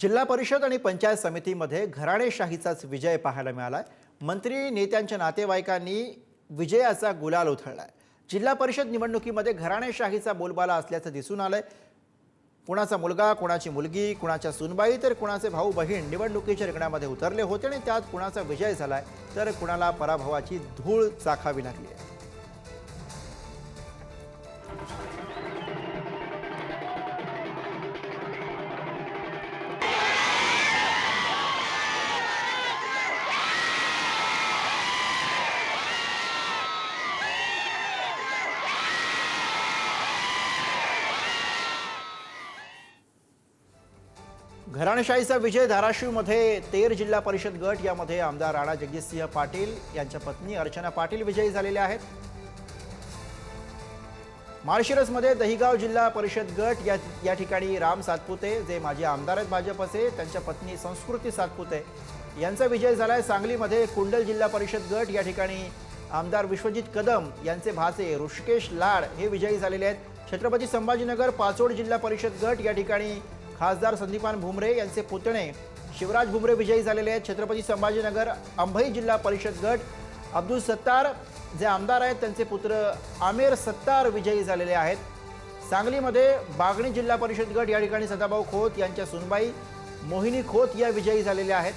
जिल्हा परिषद आणि पंचायत समितीमध्ये घराणेशाहीचाच विजय पाहायला मिळाला आहे मंत्री नेत्यांच्या नातेवाईकांनी विजयाचा गुलाल उथळला आहे जिल्हा परिषद निवडणुकीमध्ये घराणेशाहीचा बोलबाला असल्याचं दिसून आलंय. कुणाचा मुलगा कुणाची मुलगी कुणाच्या सुनबाई तर कुणाचे भाऊ बहीण निवडणुकीच्या रिंगणामध्ये उतरले होते आणि त्यात कुणाचा विजय झालाय तर कुणाला पराभवाची धूळ चाखावी लागली आहे. घराणेशाहीचा विजय धाराशिवमध्ये तेर जिल्हा परिषद गट यामध्ये आमदार राणा जगजितसिंह पाटील यांच्या पत्नी अर्चना पाटील विजयी झालेल्या आहेत. माळशिरसमध्ये दहिगाव जिल्हा परिषद गट या या ठिकाणी राम सातपुते जे माजी आमदार आहेत भाजपचे त्यांच्या पत्नी संस्कृती सातपुते यांचा विजय झाला आहे सांगलीमध्ये कुंडल जिल्हा परिषद गट या ठिकाणी आमदार विश्वजित कदम यांचे भाचे ऋषिकेश लाड हे विजयी झालेले आहेत. छत्रपती संभाजीनगर पाचोड जिल्हा परिषद गट या ठिकाणी खासदार संदीपान भुमरे यांचे पुतणे. शिवराज भुमरे विजयी झालेले आहेत. छत्रपती संभाजीनगर अंभई जिल्हा परिषद गट. अब्दुल सत्तार जे आमदार आहेत त्यांचे पुत्र आमेर सत्तार विजयी झालेले आहेत. सांगलीमध्ये बागणी जिल्हा परिषद गट या ठिकाणी सदाभाऊ खोत यांच्या सुनबाई मोहिनी खोत या विजयी झालेल्या आहेत.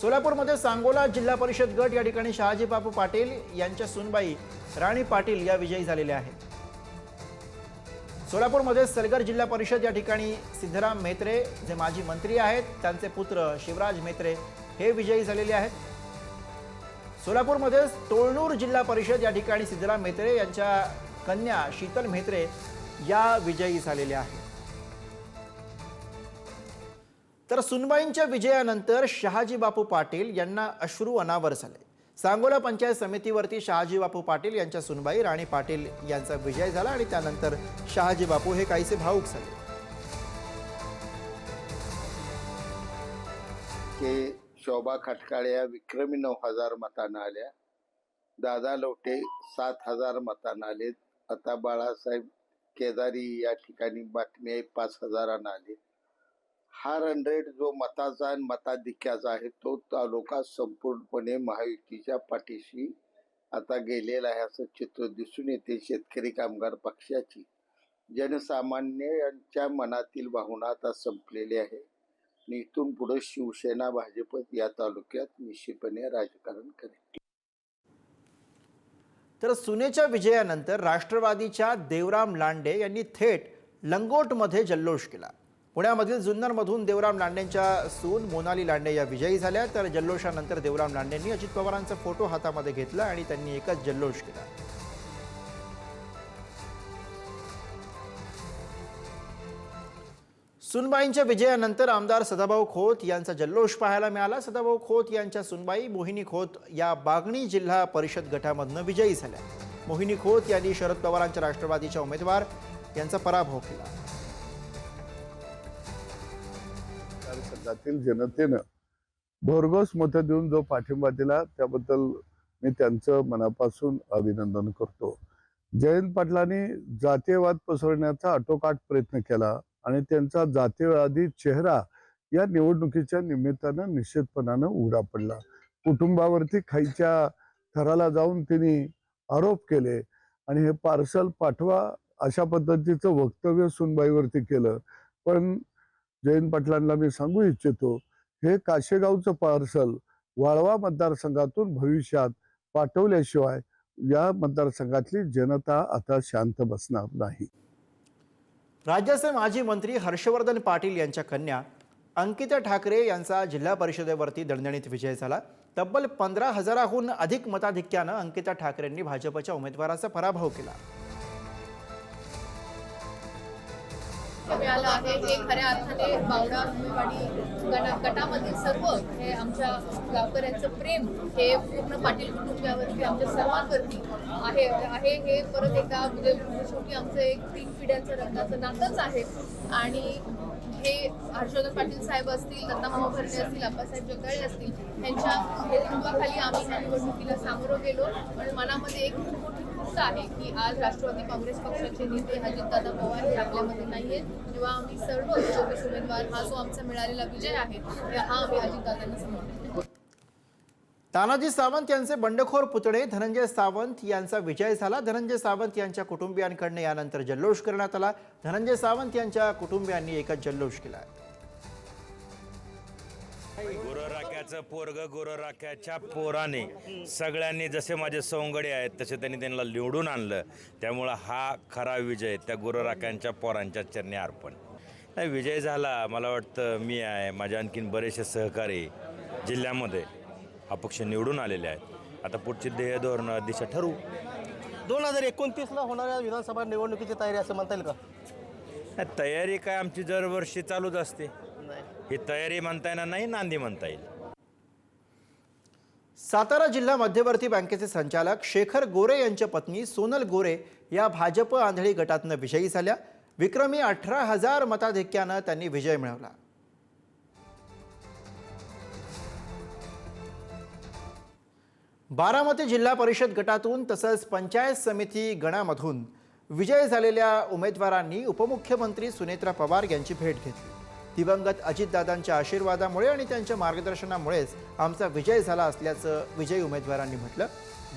सोलापूरमध्ये सांगोला जिल्हा परिषद गट या ठिकाणी शहाजी बापू पाटील यांच्या सुनबाई राणी पाटील या विजयी झालेल्या आहेत. सोलापूरमध्ये सलगर जिल्हा परिषद या ठिकाणी सिद्धराम मेत्रे जे माजी मंत्री आहेत त्यांचे पुत्र शिवराज मेत्रे हे विजयी झालेले आहेत. सोलापूरमध्ये तोळणूर जिल्हा परिषद या ठिकाणी सिद्धराम मेत्रे यांच्या कन्या शीतल मेत्रे या विजयी झालेल्या आहेत. तर सुनबाईंच्या विजयानंतर शहाजी बापू पाटील यांना अश्रू अनावर झाले. सांगोला पंचायत समितीवरती शहाजी बापू पाटील यांच्या सुनबाई राणी पाटील यांचा विजय झाला आणि त्यानंतर शहाजी बापू हे काहीसे भाऊक झाले. की शोभा खटकाळ्या विक्रमी नऊ हजार मतानं आल्या. दादा लोटे सात हजार मतानं आले आता बाळासाहेब केदारी या ठिकाणी बातमी आहे पाच हजारांना आले हा हंड्रेड जो मताचा आणि मताधिक्याचा आहे तो तालुका संपूर्णपणे महायुतीच्या पाठीशी आता गेलेला आहे असं चित्र दिसून येते शेतकरी कामगार पक्षाची. जनसामान्यांच्या मनातील भावना आता संपलेली आहे. आणि इथून पुढे शिवसेना भाजप या तालुक्यात निश्चितपणे राजकारण करेल. तर सुनेच्या विजयानंतर राष्ट्रवादीच्या देवराम लांडे यांनी थेट लंगोटमध्ये जल्लोष केला. पुण्यामधील जुन्नरमधून देवराम लांडेंच्या सून मोनाली लांडे या विजयी झाल्या. तर जल्लोषानंतर देवराम लांडेंनी अजित पवारांचा फोटो हातामध्ये घेतला आणि त्यांनी एकच जल्लोष केला. सुनबाईंच्या विजयानंतर आमदार सदाभाऊ खोत यांचा जल्लोष पाहायला मिळाला. सदाभाऊ खोत यांच्या सुनबाई मोहिनी खोत या बागणी जिल्हा परिषद गटामधनं विजयी झाल्या. मोहिनी खोत यांनी शरद पवारांच्या राष्ट्रवादीच्या उमेदवार यांचा पराभव केला. मतदारसंघातील जनतेनं भरघोस मतं देऊन जो पाठिंबा दिला त्याबद्दल मी त्यांचं मनापासून अभिनंदन करतो. जयंत पाटलांनी जातीयवाद पसरवण्याचा आटोकाट प्रयत्न केला आणि त्यांचा जातीयवादी चेहरा या निवडणुकीच्या निमित्तानं निश्चितपणानं उघडा पडला. कुटुंबावरती खायच्या थराला जाऊन त्यांनी आरोप केले आणि हे पार्सल पाठवा अशा पद्धतीचं वक्तव्य सुनबाईवरती केलं. पण जयंत पाटलांना मी सांगू इच्छितो हे काशेगावचं पार्सल वाळवा मतदारसंघातून भविष्यात पाठवल्याशिवाय या मतदारसंघातली जनता आता शांत बसणार नाही. राज्याचे माजी मंत्री हर्षवर्धन पाटील यांच्या कन्या अंकिता ठाकरे यांचा जिल्हा परिषदेवरती दणदणीत विजय झाला. तब्बल पंधरा हजाराहून अधिक मताधिक्यानं अंकिता ठाकरेंनी भाजपच्या उमेदवाराचा पराभव केला. मिळालं आहे. हे खऱ्या अर्थाने बावडा आणि गटामधील सर्व हे आमच्या गावकऱ्यांचं प्रेम हे पूर्ण पाटील कुटुंबियावरती आमच्या सर्वांवरती आहे. आहे हे परत एका म्हणजे शेवटी आमचं एक तीन पिढ्यांचं रंगाचं नातंच आहे. आणि हे हर्षवर्धन पाटील साहेब असतील दत्ता भरणे असतील अप्पासाहेब जगदाळे असतील यांच्या नेतृत्वाखाली आम्ही ह्या निवडणुकीला सामोरं गेलो. आणि मनामध्ये एक खूप मोठी खंत आहे की आज राष्ट्रवादी काँग्रेस पक्षाचे नेते अजितदादा पवार हे आपल्यामध्ये नाही आहेत किंवा आम्ही सर्व चोवीस उमेदवार हा जो आमचा मिळालेला विजय आहे हा आम्ही अजितदादांना समोर तानाजी सावंत यांचे बंडखोर पुतळे धनंजय सावंत यांचा विजय झाला. धनंजय सावंत यांच्या कुटुंबियांकडनं यानंतर जल्लोष करण्यात आला. धनंजय सावंत यांच्या कुटुंबियांनी एकच जल्लोष केला. गुरुराख्याचं पोरग गुरराख्याच्या पोराने सगळ्यांनी जसे माझे सवंगडे आहेत तसे त्यांनी त्यांना निवडून आणलं. त्यामुळं हा खरा विजय त्या गुरुराख्यांच्या पोरांच्या चरणी अर्पण. नाही विजय झाला. मला वाटतं मी आहे. माझ्या आणखीन बरेचसे सहकारी जिल्ह्यामध्ये अपक्ष निवडून आलेले आहेत. आता पुढची ध्येय धोरण दिशा ठरवू. दोन हजार एकोणतीसला होणाऱ्या विधानसभा निवडणुकीची तयारी असं म्हणता येईल का? नाही, तयारी काय आमची दरवर्षी चालूच असते. ही तयारी म्हणता येणार नाही नांदी म्हणता येईल. सातारा जिल्हा मध्यवर्ती बँकेचे संचालक शेखर गोरे यांच्या पत्नी सोनल गोरे या भाजप आंधळी गटातनं विजयी झाल्या. विक्रमी अठरा हजार मताधिक्यानं त्यांनी विजय मिळवला. बारामती जिल्हा परिषद गटातून तसंच पंचायत समिती गणामधून विजय झालेल्या उमेदवारांनी उपमुख्यमंत्री सुनेत्रा पवार यांची भेट घेतली. दिवंगत अजितदादांच्या आशीर्वादामुळे आणि त्यांच्या मार्गदर्शनामुळेच आमचा विजय झाला असल्याचं विजयी उमेदवारांनी म्हटलं.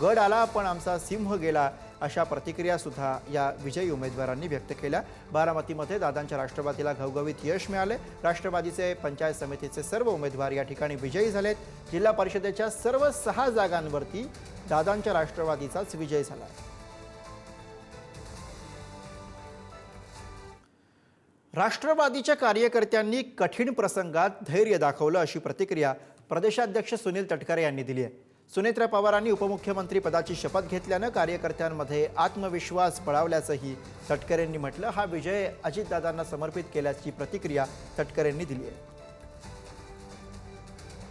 गड आला पण आमचा सिंह गेला अशा प्रतिक्रिया सुद्धा या विजयी उमेदवारांनी व्यक्त केल्या. बारामतीमध्ये दादांच्या राष्ट्रवादीला घवघवीत यश मिळाले. राष्ट्रवादीचे पंचायत समितीचे सर्व उमेदवार या ठिकाणी विजयी झालेत. जिल्हा परिषदेच्या सर्व सहा जागांवरती दादांच्या राष्ट्रवादीचाच विजय झाला. राष्ट्रवादीच्या कार्यकर्त्यांनी कठीण प्रसंगात धैर्य दाखवलं अशी प्रतिक्रिया प्रदेशाध्यक्ष सुनील तटकरे यांनी दिली आहे. सुनेत्रा पवारांनी उपमुख्यमंत्री पदाची शपथ घेतल्यानं कार्यकर्त्यांमध्ये आत्मविश्वास बळावल्याचंही तटकरेंनी म्हटलं. हा विजय अजितदादांना समर्पित केल्याची प्रतिक्रिया तटकरेंनी दिली आहे.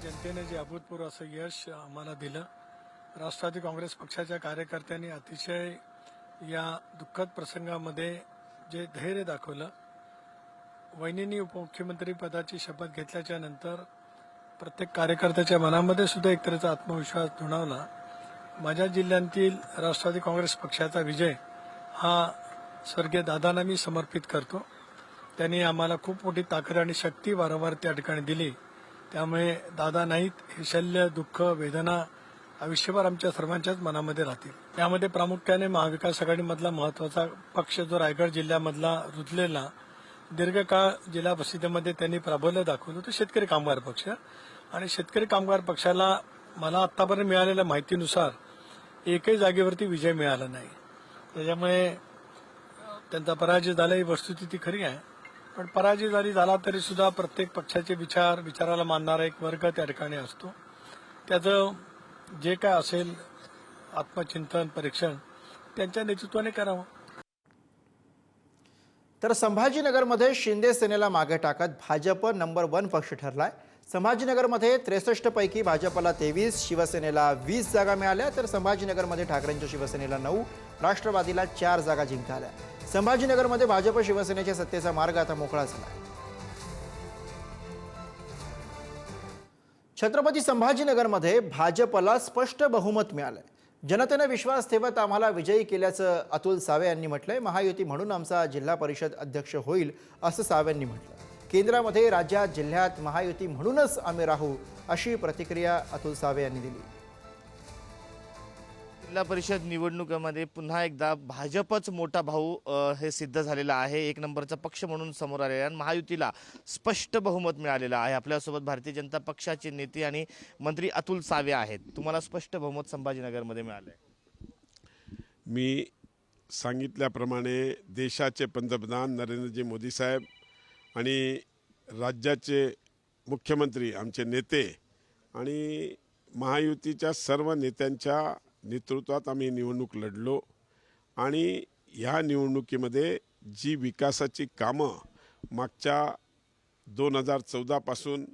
जनतेने जे अभूतपूर्व असं यश आम्हाला दिलं राष्ट्रवादी काँग्रेस पक्षाच्या कार्यकर्त्यांनी अतिशय या दुःखद प्रसंगामध्ये जे धैर्य दाखवलं वहिनींनी उपमुख्यमंत्री पदाची शपथ घेतल्याच्या नंतर प्रत्येक कार्यकर्त्याच्या मनामध्ये सुद्धा एक तऱ्हेचा आत्मविश्वास दुणावला. माझ्या जिल्ह्यातील राष्ट्रवादी काँग्रेस पक्षाचा विजय हा स्वर्गीय दादांना मी समर्पित करतो. त्यांनी आम्हाला खूप मोठी ताकद आणि शक्ती वारंवार त्या ठिकाणी दिली. त्यामुळे दादा नाहीत हे शल्य दुःख वेदना आयुष्यभर आमच्या सर्वांच्याच मनामध्ये राहतील. त्यामध्ये प्रामुख्याने महाविकास आघाडीमधला महत्त्वाचा पक्ष जो रायगड जिल्ह्यामधला रुजलेला दीर्घकाळ जिल्हा परिषदेमध्ये त्यांनी प्राबल्य दाखवलं होतं शेतकरी कामगार पक्ष. आणि शेतकरी कामगार पक्षाला मला आतापर्यंत मिळालेल्या माहितीनुसार एकही जागेवरती विजय मिळाला नाही. त्याच्यामुळे त्यांचा पराजय झाला ही वस्तुस्थिती खरी आहे. पण पराजय जरी झाला तरी सुद्धा प्रत्येक पक्षाचे विचार विचाराला मानणारा एक वर्ग त्या ठिकाणी असतो. त्याचं जे काय असेल आत्मचिंतन परीक्षण त्यांच्या नेतृत्वाने करावं. तर संभाजीनगरमध्ये शिंदे सेनेला मागे टाकत भाजप नंबर वन पक्ष ठरलाय. संभाजीनगरमध्ये त्रेसष्टपैकी भाजपला तेवीस शिवसेनेला वीस जागा मिळाल्या. तर संभाजीनगरमध्ये ठाकरेंच्या शिवसेनेला नऊ राष्ट्रवादीला चार जागा जिंकता आल्या. संभाजीनगरमध्ये भाजप शिवसेनेच्या सत्तेचा मार्ग आता मोकळा झाला छत्रपती संभाजीनगरमध्ये भाजपला स्पष्ट बहुमत मिळालंय. जनतेनं विश्वास ठेवत आम्हाला विजयी केल्याचं अतुल सावे यांनी म्हटलंय. महायुती म्हणून आमचा जिल्हा परिषद अध्यक्ष होईल असं सावेंनी म्हटलं केंद्रामध्ये राज्यात जिल्ह्यात महायुती म्हणूनच आम्ही राहू अशी प्रतिक्रिया अतुल सावे यांनी दिली. जिल्हा परिषद निवडणुकीमध्ये पुन्हा एकदा भाजपच मोठा भाऊ हे सिद्ध झालेला आहे. एक नंबरचा पक्ष म्हणून समोर आलेला आहे आणि महायुतीला स्पष्ट बहुमत मिळालेलं आहे. आपल्यासोबत भारतीय जनता पक्षाचे नेते आणि मंत्री अतुल सावे आहेत. तुम्हाला स्पष्ट बहुमत संभाजीनगरमध्ये मिळालं आहे मी सांगितल्याप्रमाणे देशाचे पंतप्रधान नरेंद्रजी मोदी साहेब आणि राज्याचे मुख्यमंत्री आमचे नेते आणि महायुतीच्या सर्व नेत्यांच्या नेतृत्वात आम्ही निवडणूक लढलो आणि ह्या निवडणुकीमध्ये जी विकासाची कामं मागच्या दोन हजार चौदापासून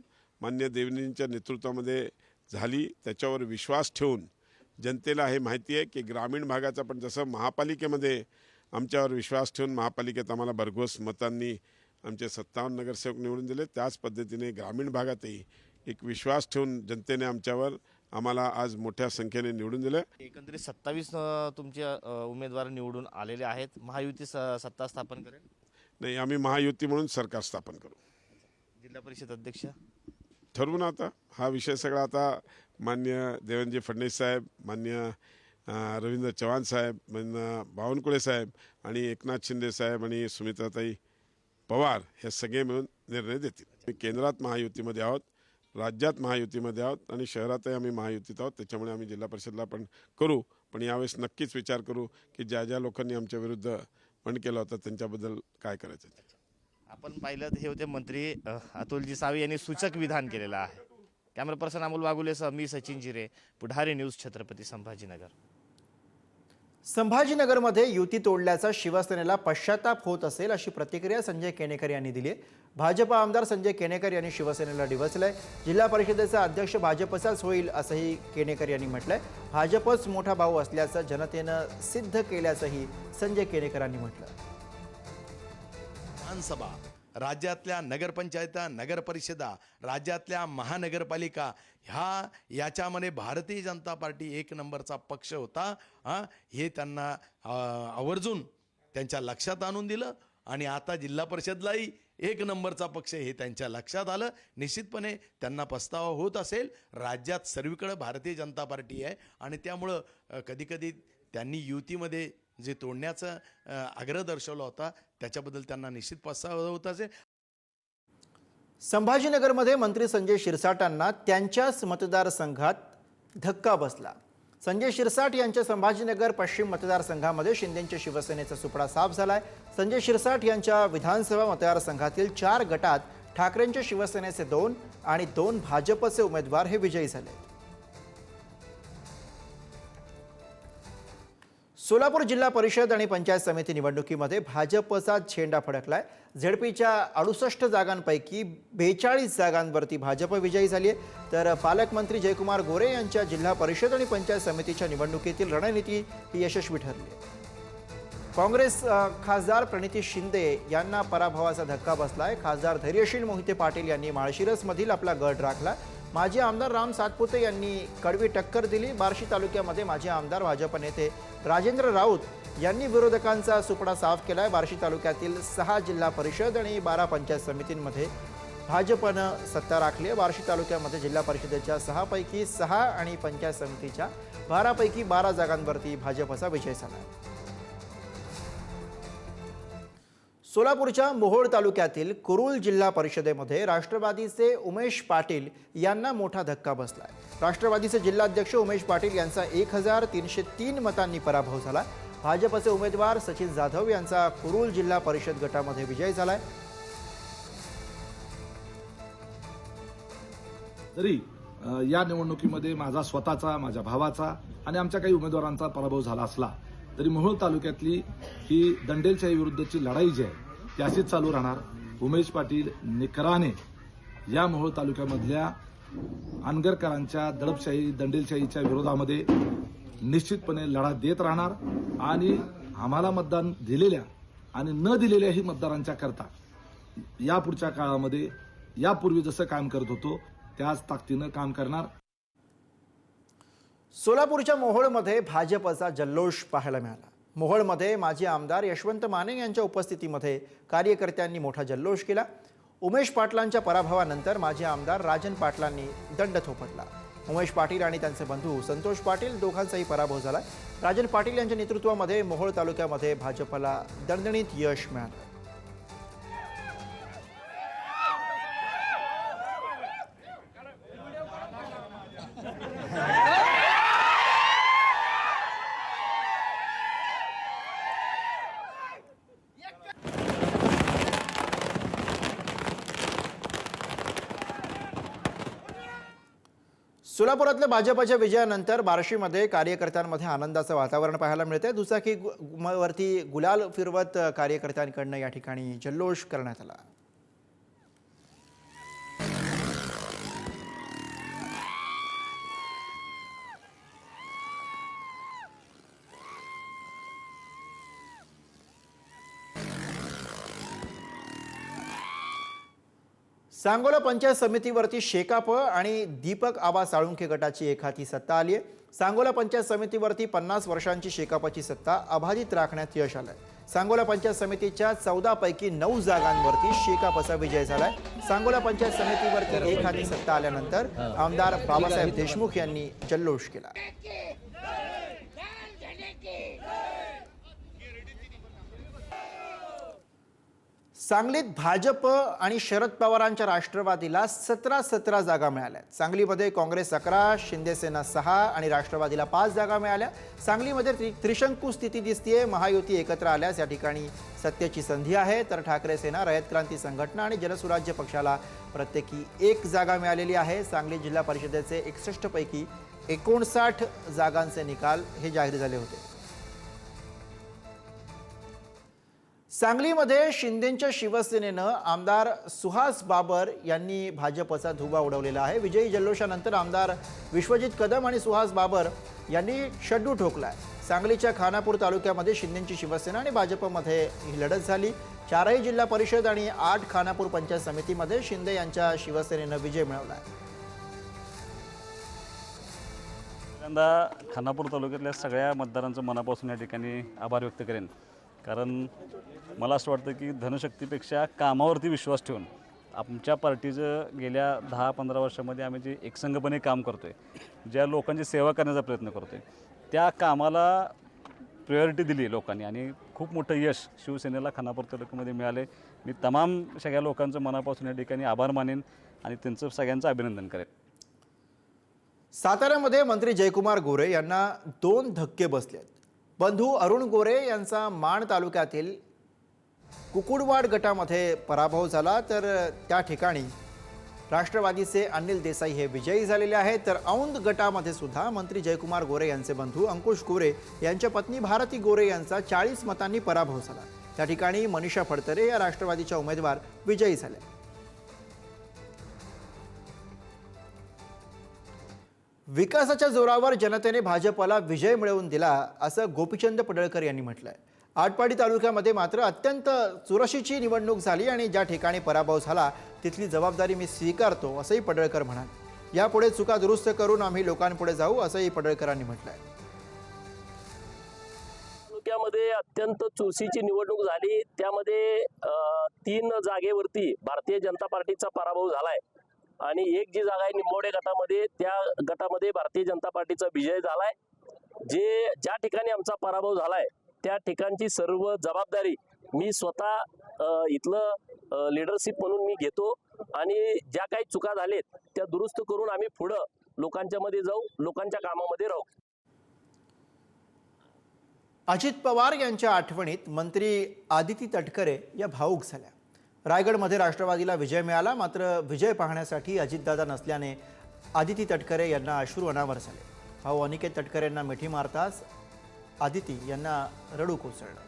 मान्य देवनींच्या नेतृत्वामध्ये झाली त्याच्यावर विश्वास ठेवून जनतेला हे माहिती आहे की ग्रामीण भागाचा पण जसं महापालिकेमध्ये आमच्यावर विश्वास ठेवून महापालिकेत आम्हाला भरघोस मतांनी आमचे सत्तावन्न नगरसेवक निवडून दिले त्याच पद्धतीने ग्रामीण भागातही एक विश्वास ठेवून जनतेने आमच्यावर आम्हाला आज मोठ्या संख्येने निवडून दिलं एकंदरीत सत्तावीस तुमचे उमेदवार निवडून आलेले आहेत. महायुती सत्ता स्थापन करेल? नाही आम्ही महायुती म्हणून सरकार स्थापन करू. जिल्हा परिषद अध्यक्ष? ठरवू ना आता. हा विषय सगळा आता मान्य देवेंद्रजी फडणवीस साहेब मान्य रवींद्र चव्हाण साहेब मान्य बावनकुळे साहेब आणि एकनाथ शिंदे साहेब आणि सुमित्राताई पवार हे सगळे मिळून निर्णय देतील. केंद्रात महायुतीमध्ये आहोत. राज्यात महायुतीमध्ये आहोत आणि शहरातही आम्ही महायुतीत आहोत. त्याच्यामुळे आम्ही जिल्हा परिषदला पण करू. पण यावेळेस नक्कीच विचार करू की ज्या ज्या लोकांनी आमच्या विरुद्ध पण केला होता त्यांच्याबद्दल काय करायचं ते. आपण पाहिलं तर हे होते मंत्री अतुलजी सावे यांनी सूचक विधान केलेलं आहे. कॅमेरा पर्सन अमोल वागुलेसह मी सचिन जिरे पुढारी न्यूज छत्रपती संभाजीनगर. संभाजीनगरमध्ये युती तोडल्याचा शिवसेनेला पश्चाताप होत असेल अशी प्रतिक्रिया संजय केणेकर यांनी दिली आहे. भाजप आमदार संजय केणेकर यांनी शिवसेनेला डिवचलंय. जिल्हा परिषदेचा अध्यक्ष भाजपचाच होईल असंही केणेकर यांनी म्हटलंय. भाजपच मोठा भाऊ असल्याचं जनतेनं सिद्ध केल्याचंही संजय केणेकरांनी म्हटलं विधानसभा. राज्यातल्या नगरपंचायता नगरपरिषदा राज्यातल्या महानगरपालिका ह्या याच्यामध्ये भारतीय जनता पार्टी एक नंबरचा पक्ष होता हां हे त्यांना आवर्जून त्यांच्या लक्षात आणून दिलं आणि आता जिल्हा परिषदलाही एक नंबरचा पक्ष हे त्यांच्या लक्षात आलं. निश्चितपणे त्यांना पस्तावा होत असेल. राज्यात सर्वीकडे भारतीय जनता पार्टी आहे आणि त्यामुळं कधीकधी त्यांनी युतीमध्ये जे तोडण्याचा आग्रह दर्शवला होता त्याच्याबद्दल त्यांना निश्चित पस्तावा होत असेल संभाजीनगरमध्ये मंत्री संजय शिरसाटांना त्यांच्याच मतदारसंघात धक्का बसला. संजय शिरसाट यांच्या संभाजीनगर पश्चिम मतदारसंघामध्ये शिंदेच्या शिवसेनेचा सुपडा साफ झालाय. संजय शिरसाट यांच्या विधानसभा मतदारसंघातील चार गटात ठाकरेंच्या शिवसेनेचे दोन आणि दोन भाजपचे उमेदवार हे विजयी झाले सोलापूर जिल्हा परिषद आणि पंचायत समिती निवडणुकीमध्ये भाजपचा झेंडा फडकलाय. झेडपीच्या अडुसष्ट जागांपैकी बेचाळीस जागांवरती भाजप विजयी झाली आहे. तर पालकमंत्री जयकुमार गोरे यांच्या जिल्हा परिषद आणि पंचायत समितीच्या निवडणुकीतील रणनीती ही यशस्वी ठरली आहे. काँग्रेस खासदार प्रणिती शिंदे यांना पराभवाचा धक्का बसलाय. खासदार धैर्यशील मोहिते पाटील यांनी माळशिरसमधील आपला गड राखला. माजी आमदार राम सातपुते यांनी कडवी टक्कर दिली. बार्शी तालुक्यामध्ये माजी आमदार भाजप नेते राजेंद्र राऊत यांनी विरोधकांचा सुपडा साफ केलाय. बार्शी तालुक्यातील सहा जिल्हा परिषद आणि बारा पंचायत समितींमध्ये भाजपनं सत्ता राखली आहे. बार्शी तालुक्यामध्ये जिल्हा परिषदेच्या सहापैकी सहा आणि पंचायत समितीच्या बारापैकी बारा जागांवरती भाजपचा विजय झाला आहे. सोलापूरच्या मोहोळ तालुक्यातील कुरुल जिल्हा परिषदेमध्ये राष्ट्रवादीचे उमेश पाटील यांना मोठा धक्का बसलाय. राष्ट्रवादीचे जिल्हाध्यक्ष उमेश पाटील यांचा एक हजार तीनशे तीन मतांनी पराभव झाला. भाजपचे उमेदवार सचिन जाधव यांचा कुरुल जिल्हा परिषद गटामध्ये विजय झालाय. तरी या निवडणुकीमध्ये माझा स्वतःचा माझ्या भावाचा आणि आमच्या काही उमेदवारांचा पराभव झाला असला तरी मोहोळ तालुक्यातली ही दंडेलशाही विरुद्धची लढाई जी आहे ती अशीच चालू राहणार. उमेश पाटील निकराने या मोहोळ तालुक्यामधल्या अनगरकरांच्या दडपशाही दंडेलशाहीच्या विरोधामध्ये निश्चितपणे लढा देत राहणार आणि आम्हाला मतदान दिलेल्या आणि न दिलेल्याही मतदारांच्या करता यापुढच्या काळामध्ये यापूर्वी जसं काम करत होतो त्याच ताकदीनं काम करणार. सोलापूरच्या मोहोळमध्ये भाजपचा जल्लोष पाहायला मिळाला. मोहोळमध्ये माजी आमदार यशवंत माने यांच्या उपस्थितीमध्ये कार्यकर्त्यांनी मोठा जल्लोष केला. उमेश पाटलांच्या पराभवानंतर माजी आमदार राजन पाटलांनी दंड थोपटला. उमेश पाटील आणि त्यांचे बंधू संतोष पाटील दोघांचाही पराभव झाला. राजन पाटील यांच्या नेतृत्वामध्ये मोहोळ तालुक्यामध्ये भाजपला दणदणीत यश मिळालं. सोलापुरातल्या भाजपच्या विजयानंतर बार्शीमध्ये कार्यकर्त्यांमध्ये आनंदाचं वातावरण पाहायला मिळतंय. दुचाकी गु- वरती गुलाल फिरवत कार्यकर्त्यांकडनं या ठिकाणी जल्लोष करण्यात आला. सांगोला पंचायत समितीवरती शेकाप आणि दीपक आबा साळुंखे गटाची एखादी सत्ता आली आहे. सांगोला पंचायत समितीवरती पन्नास वर्षांची शेकापाची सत्ता अबाधित राखण्यात यश आलंय. सांगोला पंचायत समितीच्या चौदा पैकी नऊ जागांवरती शेकापचा विजय झालाय. सांगोला पंचायत समितीवरती एखादी सत्ता आल्यानंतर आमदार बाबासाहेब देशमुख यांनी जल्लोष केला. सांगलीत भाजप आणि शरद पवारांच्या राष्ट्रवादीला सतरा सतरा जागा मिळाल्या. सांगलीमध्ये काँग्रेस अकरा शिंदेसेना सहा आणि राष्ट्रवादीला पाच जागा मिळाल्या. सांगलीमध्ये त्रि त्रिशंकू स्थिती दिसतीये महायुती एकत्र आल्यास या ठिकाणी सत्तेची संधी आहे. तर ठाकरे सेना रयत क्रांती संघटना आणि जनसुराज्य पक्षाला प्रत्येकी एक जागा मिळालेली आहे. सांगली जिल्हा परिषदेचे एकसष्टपैकी एकोणसाठ जागांचे निकाल हे जाहीर झाले होते. सांगलीमध्ये शिंदेच्या शिवसेनेनं आमदार सुहास बाबर यांनी भाजपचा धुवा उडवलेला आहे. विजयी जल्लोषानंतर आमदार विश्वजित कदम आणि सुहास बाबर यांनी शड्डू ठोकलाय. सांगलीच्या खानापूर तालुक्यामध्ये शिंदेची शिवसेना आणि भाजपमध्ये ही लढत झाली. चारही जिल्हा परिषद आणि आठ खानापूर पंचायत समितीमध्ये शिंदे यांच्या शिवसेनेनं विजय मिळवला आहे पहिल्यांदा खानापूर तालुक्यातल्या सगळ्या मतदारांचं मनापासून या ठिकाणी आभार व्यक्त करेन. कारण मला असं वाटतं की धनशक्तीपेक्षा कामावरती विश्वास ठेवून आमच्या पार्टीचं गेल्या दहा पंधरा वर्षामध्ये आम्ही जे एकसंघपणे काम करतो आहे ज्या लोकांची सेवा करण्याचा प्रयत्न करतो आहे त्या कामाला प्रायोरिटी दिली लोकांनी आणि खूप मोठं यश शिवसेनेला खानापूर तालुक्यामध्ये मिळाले. मी तमाम सगळ्या लोकांचं मनापासून या ठिकाणी आभार मानेन आणि त्यांचं सगळ्यांचं अभिनंदन करेन. साताऱ्यामध्ये मंत्री जयकुमार गोरे यांना दोन धक्के बसले आहेत बंधू अरुण गोरे यांचा माण तालुक्यातील कुकुडवाड गटामध्ये पराभव झाला. तर त्या ठिकाणी राष्ट्रवादीचे अनिल देसाई हे विजयी झालेले आहेत. तर औंध गटामध्ये सुद्धा मंत्री जयकुमार गोरे यांचे बंधू अंकुश गोरे यांच्या पत्नी भारती गोरे यांचा चाळीस मतांनी पराभव झाला. त्या ठिकाणी मनीषा फडतरे या राष्ट्रवादीच्या उमेदवार विजयी झाल्या विकासाच्या जोरावर जनतेने भाजपला विजय मिळवून दिला असं गोपीचंद पडळकर यांनी म्हटलं आहे आटपाडी तालुक्यामध्ये मात्र अत्यंत चुरशीची निवडणूक झाली आणि ज्या ठिकाणी पराभव झाला तिथली जबाबदारी मी स्वीकारतो असंही पडळकर म्हणाले. यापुढे चुका दुरुस्त करून आम्ही लोकांपुढे जाऊ असंही पडळकरांनी आहे तालुक्यामध्ये अत्यंत चुरशीची निवडणूक झाली. त्यामध्ये तीन जागेवरती भारतीय जनता पार्टीचा पराभव झालाय. आणि एक जी जागा आहे निंबोडे गटामध्ये त्या गटामध्ये भारतीय जनता पार्टीचा विजय झालाय. जे ज्या ठिकाणी आमचा पराभव झालाय त्या ठिकाणची सर्व जबाबदारी मी स्वतः इथलं लिडरशिप म्हणून मी घेतो. आणि ज्या काही चुका झालेत त्या दुरुस्त करून आम्ही पुढं लोकांच्या मध्ये जाऊ लोकांच्या कामामध्ये राहू. अजित पवार यांच्या आठवणीत मंत्री आदिती तटकरे या भाऊक झाल्या. रायगडमध्ये राष्ट्रवादीला विजय मिळाला मात्र विजय पाहण्यासाठी अजितदादा नसल्याने आदिती तटकरे यांना अश्रू अनावर झाले. भाऊ अनिकेत तटकरे यांना मिठी मारताच आदिती यांना रडू कोसळलं.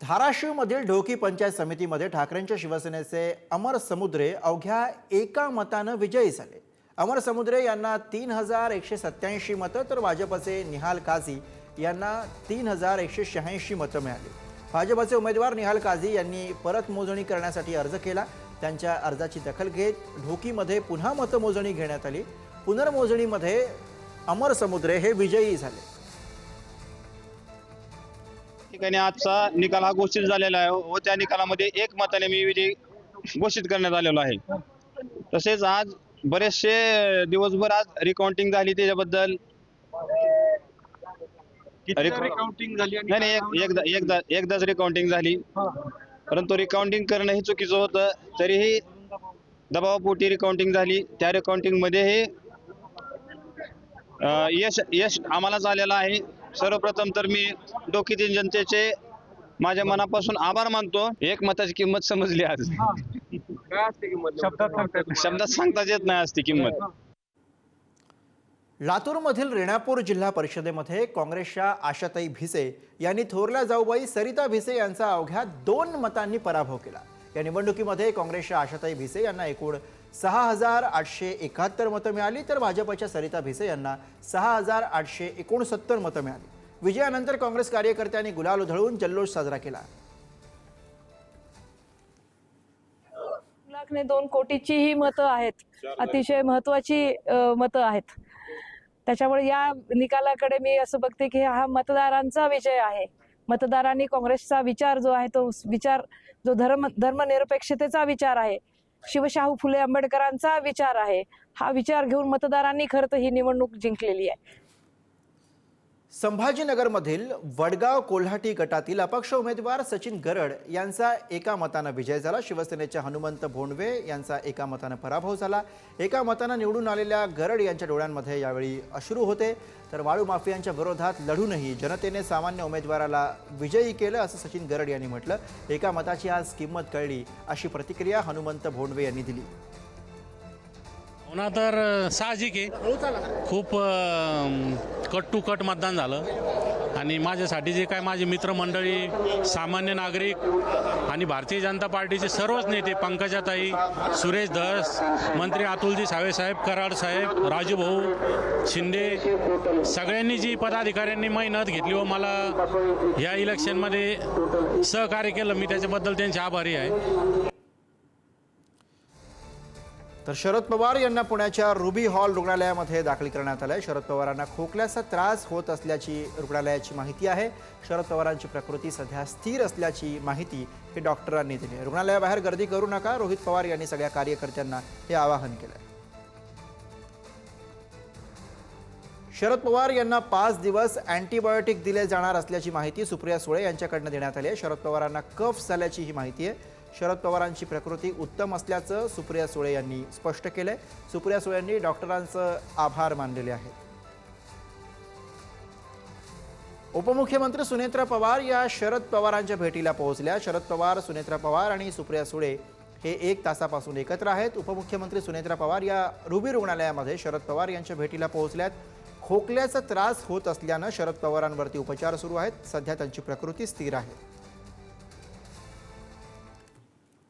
धाराशिवमधील ढोकी पंचायत समितीमध्ये ठाकरेंच्या शिवसेनेचे अमर समुद्रे अवघ्या एका मतानं विजयी झाले. अमर समुद्रे यांना तीन हजार एकशे सत्याऐंशी मतं तर भाजपचे निहाल काझी यांना तीन हजार एकशे शहाऐंशी मतं मिळाली. भाजपचे उमेदवार निहाल काझी यांनी परत मोजणी करण्यासाठी अर्ज केला. त्यांच्या अर्जाची दखल घेत ढोकीमध्ये पुन्हा मतमोजणी घेण्यात आली. पुनर्मोजणीमध्ये अमर समुद्रे हे विजयी झाले. ठिकाणी आजचा निकाल हा घोषित झालेला आहे व त्या निकालामध्ये एक मताने मी विजय घोषित करण्यात आलेलो आहे. तसेच आज बरेचसे दिवसभर आज रिकाउंटिंग झाली त्याच्याबद्दल. रिकाउंटिंग झाली नाही नाही एक- एकदा एकदा एकदाच रिकाउंटिंग झाली. परंतु रिकाउंटिंग करणं हे चुकीचं होतं. तरीही दबावापोटी रिकाउंटिंग झाली. त्या रिकाउंटिंगमध्ये हे अं, यश यश आम्हालाच आलेलं आहे. सर्वप्रथम तर मी डोकीतील जनतेचे माझ्या मनापासून आभार मानतो. एक मताची किंमत समजली आज. शब्दात सांगताच येत नाही आज ती किंमत लातूरमधील रेणापूर जिल्हा परिषदेमध्ये काँग्रेसच्या आशाताई भिसे यांनी थोरल्या जाऊबाई सरिता भिसे यांचा अवघ्या दोन मतांनी पराभव केला. या निवडणुकीमध्ये काँग्रेसच्या आशाताई भिसे यांना एकूण सहा हजार आठशे एकाहत्तर मतं मिळाली तर भाजपच्या सरिता भिसे यांना सहा हजार आठशे एकोणसत्तर मतं मिळाली. विजयानंतर काँग्रेस कार्यकर्त्यांनी गुलाल उधळून जल्लोष साजरा केला. लाख ने दोन कोटीची ही मतं आहेत. अतिशय महत्वाची मतं आहेत. त्याच्यामुळे या निकालाकडे मी असं बघते की हा मतदारांचा विजय आहे. मतदारांनी काँग्रेसचा विचार जो आहे तो विचार जो धर्म धर्मनिरपेक्षतेचा विचार आहे शिवशाहू फुले आंबेडकरांचा विचार आहे हा विचार घेऊन मतदारांनी खरं तर ही निवडणूक जिंकलेली आहे. संभाजीनगरमधील वडगाव कोल्हाटी गटातील अपक्ष उमेदवार सचिन गरड यांचा एका मतानं विजय झाला. शिवसेनेच्या हनुमंत भोंडवे यांचा एका मतानं पराभव झाला. एका मतानं निवडून आलेल्या गरड यांच्या डोळ्यांमध्ये यावेळी अश्रू होते. तर वाळू माफियांच्या विरोधात लढूनही जनतेने सामान्य उमेदवाराला विजयी केलं असं सचिन गरड यांनी म्हटलं. एका मताची आज किंमत कळली अशी प्रतिक्रिया हनुमंत भोंडवे यांनी दिली. भावना ना तर साहजिक आहे. खूप कट टू कट मतदान झालं. आणि माझ्यासाठी जे काय माझे मित्रमंडळी सामान्य नागरिक आणि भारतीय जनता पार्टीचे सर्वच नेते पंकजाताई सुरेश धस मंत्री अतुलजी सावेसाहेब कराड साहेब राजूभाऊ शिंदे सगळ्यांनी जी पदाधिकाऱ्यांनी मेहनत घेतली व मला या इलेक्शनमध्ये सहकार्य केलं मी त्याच्याबद्दल त्यांचे आभारी आहे. तर शरद पवार यांना पुण्याच्या रुबी हॉल रुग्णालयामध्ये दाखल करण्यात आलं आहे शरद पवारांना खोकल्याचा त्रास होत असल्याची रुग्णालयाची माहिती आहे. शरद पवारांची प्रकृती सध्या स्थिर असल्याची माहिती हे डॉक्टरांनी दिली रुग्णालयाबाहेर गर्दी करू नका रोहित पवार यांनी सगळ्या कार्यकर्त्यांना हे आवाहन केलं आहे शरद पवार यांना पाच दिवस अँटीबायोटिक दिले जाणार असल्याची माहिती सुप्रिया सुळे यांच्याकडनं देण्यात आली आहे. शरद पवारांना कफ झाल्याची ही माहिती आहे. शरद पवारांची प्रकृती उत्तम असल्याचं सुप्रिया सुळे यांनी स्पष्ट केलंय. सुप्रिया सुळे यांनी डॉक्टरांचं आभार मानलेले आहेत. उपमुख्यमंत्री सुनेत्रा पवार या शरद पवारांच्या भेटीला पोहोचल्या. शरद पवार सुनेत्रा पवार आणि सुप्रिया सुळे हे एक तासापासून एकत्र आहेत. उपमुख्यमंत्री सुनेत्रा पवार या रुबी रुग्णालयामध्ये शरद पवार यांच्या भेटीला पोहोचल्यात. खोकल्याचा त्रास होत असल्यानं शरद पवारांवरती उपचार सुरू आहेत. सध्या त्यांची प्रकृती स्थिर आहे.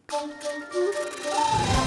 Bom, bom, bom, bom.